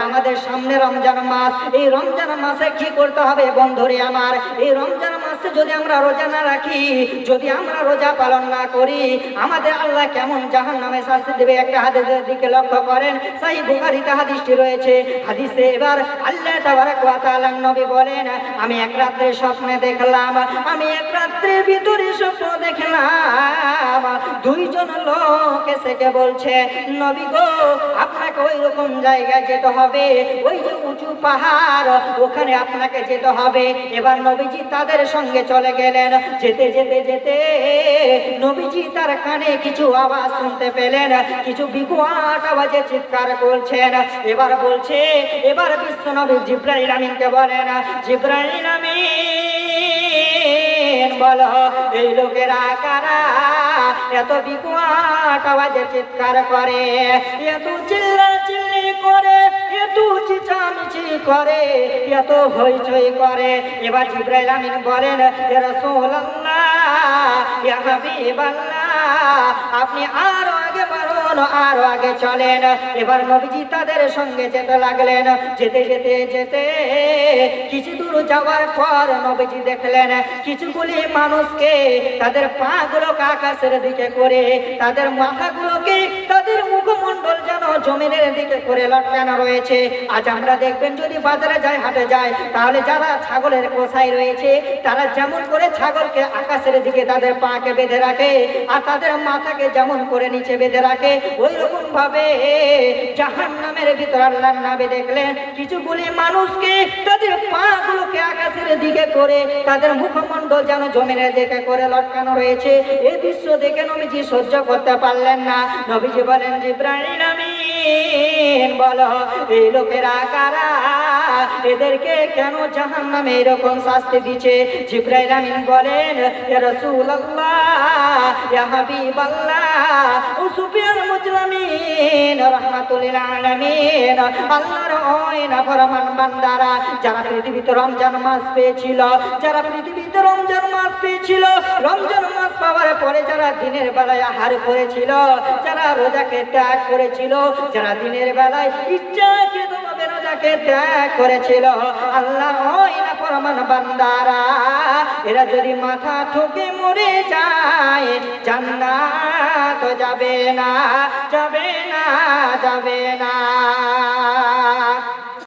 আমাদের সামনে রমজান মাস। এই রমজান মাসে কি করতে হবে বন্ধুরে আমার? এই রমজান মাসে যদি আমরা রোজা না রাখি, যদি আমরা রোজা পালন না করি, আমাদের আল্লাহ কেমন জাহান নামে শাস্তি দেবে? একটা হাদিসের দিকে লক্ষ্য করেন, সেই বুখারিতে হাদিসটি রয়েছে। হাদিসে এবার আল্লাহ তাবারাক ওয়া তাআলা নবী বলেন, আমি এক রাত্রে স্বপ্নে দেখলাম, আমি এক রাত্রের ভিতরে স্বপ্ন দেখলাম। দুইজন লোক এসে কে বলছে, নবী গো, আপনাকে ওই রকম জায়গায় যেতে হবে, ওই যে উঁচু পাহাড়, ওখানে আপনাকে যেতে হবে। এবার নবীজি তাদের সঙ্গে চলে গেলেন। যেতে যেতে যেতে নবীজি তার কানে কিছু আওয়াজ শুনতে পেলেন। কিছু বিকট আওয়াজে চিৎকার করছেন। এবার বলছে, এবার বিশ্ব নবী জিব্রাইল আমিনকে বলেন, জিব্রাইল আমিন, বলো, এই লোকেরা কারা এত বিকট আওয়াজে চিৎকার করে? এত চিল্লা চিল্লি করে আপনি আরও আগে বাড়ুন, আরও আগে চলেন। এবার নবীজি তাদের সঙ্গে যেতে লাগলেন। যেতে যেতে যেতে কিছু দূর যাওয়ার পর নবীজি দেখলেন কিছুগুলি মানুষকে তাদের পা গুলোকে আকাশের দিকে করে, তাদের মাথাগুলোকে তাদের মুখমণ্ডল যেন জমিনের দিকে করে লটকানো রয়েছে। আজ আমরা দেখবেন যদি বাজারে যায়, হাটে যায়, তাহলে যারা ছাগলের কোষাই রয়েছে, তারা যেমন করে ছাগলকে আকাশের দিকে তাদের পাকে বেঁধে রাখে, আর তাদের মাথাকে যেমন করে নিচে বেঁধে রাখে ওই রকম ভাবে জাহান নামের ভিতর আল্লাহর নামে দেখলেন কিছুগুলি মানুষকে তাদের পা গুলোকে আকাশের দিকে করে, তাদের মুখমণ্ডল যেন জমিনের দিকে করে লটকানো রয়েছে। এই দৃশ্য দেখে নবীজি সহ্য করতে পারলেন না। নবীজি বলেন জিব্রাহিম আমিন বলো, এই লোকেরা কারা? এদেরকে কেন জাহান এরকম শাস্তি দিচ্ছে? জিব্রাইল আমিন বলেন রমজান মাস পেয়েছিল, যারা পৃথিবীতে রমজান মাস পেয়েছিল, রমজান মাস পাওয়ার পরে যারা দিনের বেলায় আহার করেছিল, যারা রোজাকে ত্যাগ করেছিল যারা দিনের বেলায় ইচ্ছাকৃতভাবে রোজাকে ত্যাগ করেছিল, আল্লাহ ওই না পরমান বান্দারা, এরা যদি মাথা ঠোকে মরে যায়, জান্নাত যাবে না যাবে না যাবে না।